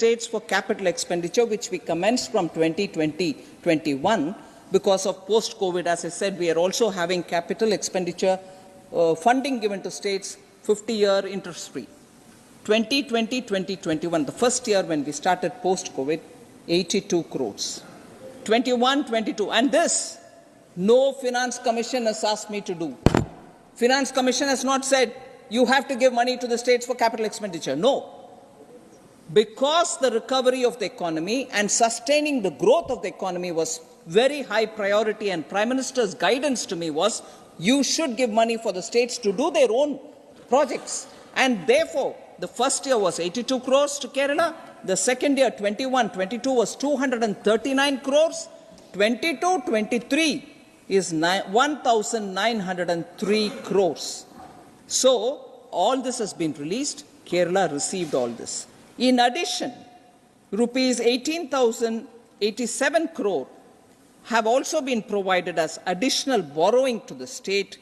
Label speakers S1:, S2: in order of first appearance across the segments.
S1: states for capital expenditure, which we commenced from 2020-21 because of post-COVID. As I said, we are also having capital expenditure uh, funding given to states 50-year interest-free. 2020-2021, the first year when we started post-COVID, 82 crores. 21-22, and this, no finance commission has asked me to do. Finance commission has not said you have to give money to the states for capital expenditure. No, because the recovery of the economy and sustaining the growth of the economy was very high priority and prime minister's guidance to me was you should give money for the states to do their own projects and therefore the first year was 82 crores to kerala the second year 21 22 was 239 crores 22 23 is 1903 crores so, all this has been released. Kerala received all this. In addition, rupees 18,087 crore have also been provided as additional borrowing to the state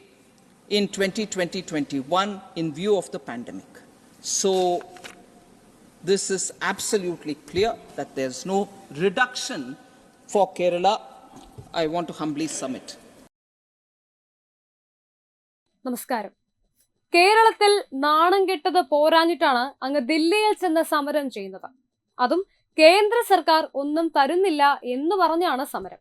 S1: in 2020-21 in view of the pandemic. So, this is absolutely clear that there's no reduction for Kerala. I want to humbly submit.
S2: നമസ്കാരം കേരളത്തിൽ നാണം കെട്ടത് പോരാഞ്ഞിട്ടാണ് അങ്ങ് ദില്ലിയിൽ ചെന്ന് സമരം ചെയ്യുന്നത്. അതും കേന്ദ്ര സർക്കാർ ഒന്നും തരുന്നില്ല എന്ന് പറഞ്ഞാണ് സമരം.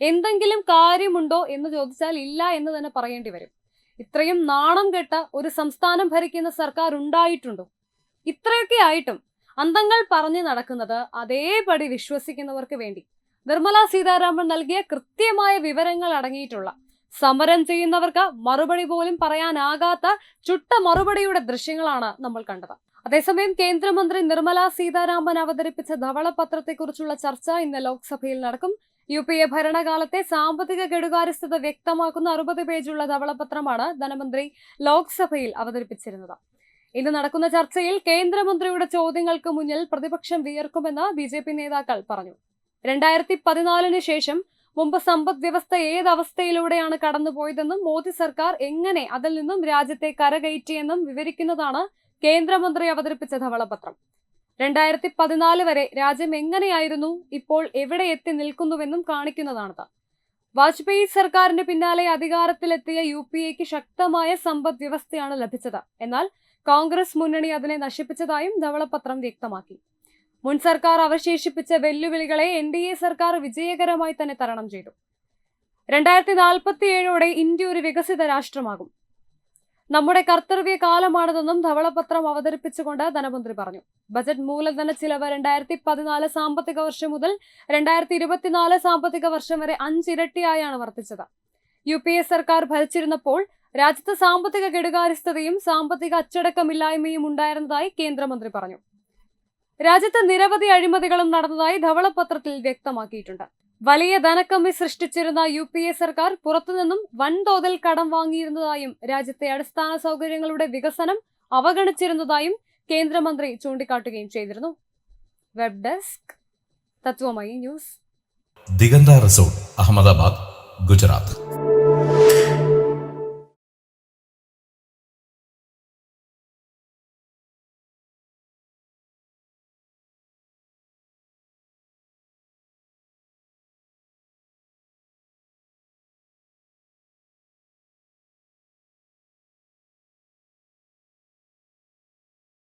S2: എന്തെങ്കിലും കാര്യമുണ്ടോ എന്ന് ചോദിച്ചാൽ ഇല്ല എന്ന് തന്നെ പറയേണ്ടി വരും. ഇത്രയും നാണം കെട്ട ഒരു സംസ്ഥാനം ഭരിക്കുന്ന സർക്കാർ ഉണ്ടായിട്ടുണ്ടോ? ഇത്രയൊക്കെ ആയിട്ടും അന്തങ്ങൾ പറഞ്ഞു നടക്കുന്നത് അതേപടി വിശ്വസിക്കുന്നവർക്ക് വേണ്ടി. നിർമ്മല സീതാരാമൻ നൽകിയ കൃത്യമായ വിവരങ്ങൾ അടങ്ങിയിട്ടുള്ള സമരം ചെയ്യുന്നവർക്ക് മറുപടി പോലും പറയാനാകാത്ത ചുട്ട മറുപടിയുടെ ദൃശ്യങ്ങളാണ് നമ്മൾ കണ്ടത്. അതേസമയം കേന്ദ്രമന്ത്രി നിർമ്മല സീതാരാമൻ അവതരിപ്പിച്ച ധവളപത്രത്തെക്കുറിച്ചുള്ള ചർച്ച ഇന്ന് ലോക്സഭയിൽ നടക്കും. യു പി എ ഭരണകാലത്തെ സാമ്പത്തിക കെടുകാര്യസ്ഥത വ്യക്തമാക്കുന്ന അറുപത് പേജുള്ള ധവളപത്രമാണ് ധനമന്ത്രി ലോക്സഭയിൽ അവതരിപ്പിച്ചിരുന്നത്. ഇന്ന് നടക്കുന്ന ചർച്ചയിൽ കേന്ദ്രമന്ത്രിയുടെ ചോദ്യങ്ങൾക്ക് മുന്നിൽ പ്രതിപക്ഷം വിയർക്കുമെന്ന് ബി നേതാക്കൾ പറഞ്ഞു. രണ്ടായിരത്തി പതിനാലിന് ശേഷം മുമ്പ് സമ്പദ് വ്യവസ്ഥ ഏത് ഏതവസ്ഥയിലൂടെയാണ് കടന്നുപോയതെന്നും മോദി സർക്കാർ എങ്ങനെ അതിൽ നിന്നും രാജ്യത്തെ കരകയറ്റിയെന്നും വിവരിക്കുന്നതാണ് കേന്ദ്രമന്ത്രി അവതരിപ്പിച്ച ധവളപത്രം. രണ്ടായിരത്തി പതിനാല് വരെ രാജ്യം എങ്ങനെയായിരുന്നു? ഇപ്പോൾ എവിടെ എത്തി നിൽക്കുന്നുവെന്നും കാണിക്കുന്നതാണത്. വാജ്പേയി സർക്കാരിന് പിന്നാലെ അധികാരത്തിലെത്തിയ യു പി എക്ക് ശക്തമായ സമ്പദ് വ്യവസ്ഥയാണ് ലഭിച്ചത്. എന്നാൽ കോൺഗ്രസ് മുന്നണി അതിനെ നശിപ്പിച്ചതായും ധവളപത്രം വ്യക്തമാക്കി. മുൻ സർക്കാർ അവശേഷിപ്പിച്ച വെല്ലുവിളികളെ എൻ ഡി എ സർക്കാർ വിജയകരമായി തന്നെ തരണം ചെയ്തു. രണ്ടായിരത്തി നാൽപ്പത്തി ഏഴോടെ ഇന്ത്യ ഒരു വികസിത രാഷ്ട്രമാകും. നമ്മുടെ കർത്തവ്യ കാലമാണിതെന്നും ധവളപത്രം അവതരിപ്പിച്ചുകൊണ്ട് ധനമന്ത്രി പറഞ്ഞു. ബജറ്റ് മൂലധന ചിലവ് രണ്ടായിരത്തി പതിനാല് സാമ്പത്തിക വർഷം മുതൽ രണ്ടായിരത്തി ഇരുപത്തിനാല് സാമ്പത്തിക വർഷം വരെ അഞ്ചിരട്ടിയായാണ് വർദ്ധിച്ചത്. യു പി എ സർക്കാർ ഭരിച്ചിരുന്നപ്പോൾ രാജ്യത്ത് സാമ്പത്തിക കെടുകാര്യസ്ഥതയും സാമ്പത്തിക അച്ചടക്കമില്ലായ്മയും ഉണ്ടായിരുന്നതായി കേന്ദ്രമന്ത്രി പറഞ്ഞു. രാജ്യത്ത് നിരവധി അഴിമതികളും നടന്നതായി ധവളപത്രത്തിൽ വ്യക്തമാക്കിയിട്ടുണ്ട്. വലിയ ധനക്കമ്മി സൃഷ്ടിച്ചിരുന്ന യു പി എ സർക്കാർ പുറത്തുനിന്നും വൻതോതിൽ കടം വാങ്ങിയിരുന്നതായും രാജ്യത്തെ അടിസ്ഥാന സൗകര്യങ്ങളുടെ വികസനം അവഗണിച്ചിരുന്നതായും കേന്ദ്രമന്ത്രി ചൂണ്ടിക്കാട്ടുകയും ചെയ്തിരുന്നു. വെബ് ഡെസ്ക് തത്വമായി ന്യൂസ്.
S3: ദിഗന്ത റിസോർട്ട് അഹമ്മദാബാദ് ഗുജറാത്ത്.